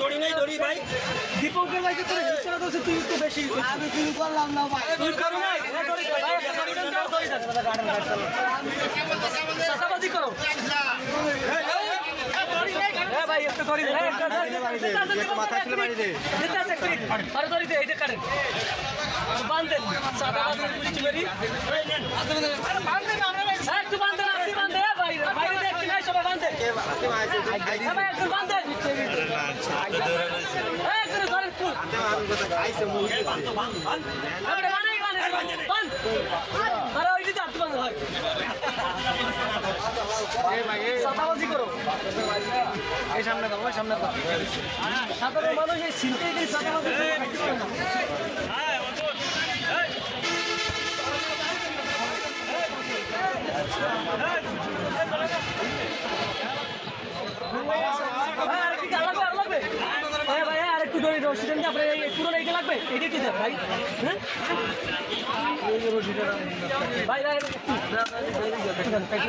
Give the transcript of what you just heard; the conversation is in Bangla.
দড়ি নাই দড়ি ভাই দীপকের ভাইকে তোর হেল্প করা তুই একটু বেশি আমি শুরু করলাম না ভাই তুই করো এ দড়ি দড়ি দড়ি দড়ি দে, যেতে আছে, মাথা খুলে মারি দে। যেতে আছে, একটু নিন। আরে দড়ি দে, এইটা কাটেন। বান্ধেন, একটু বান্ধেন, আপনি চাঁদাবাজি করো। এই সামনে দাও সামনে দাও। সাধারণ মানুষ এই ছিনতে গিয়ে সেটা নিয়ে আপনার এই পুরো এইটা লাগবে? এইটা কি দেন, ভাই? হ্যাঁ? ভাই, ভাই, একটু। দেন, প্যাক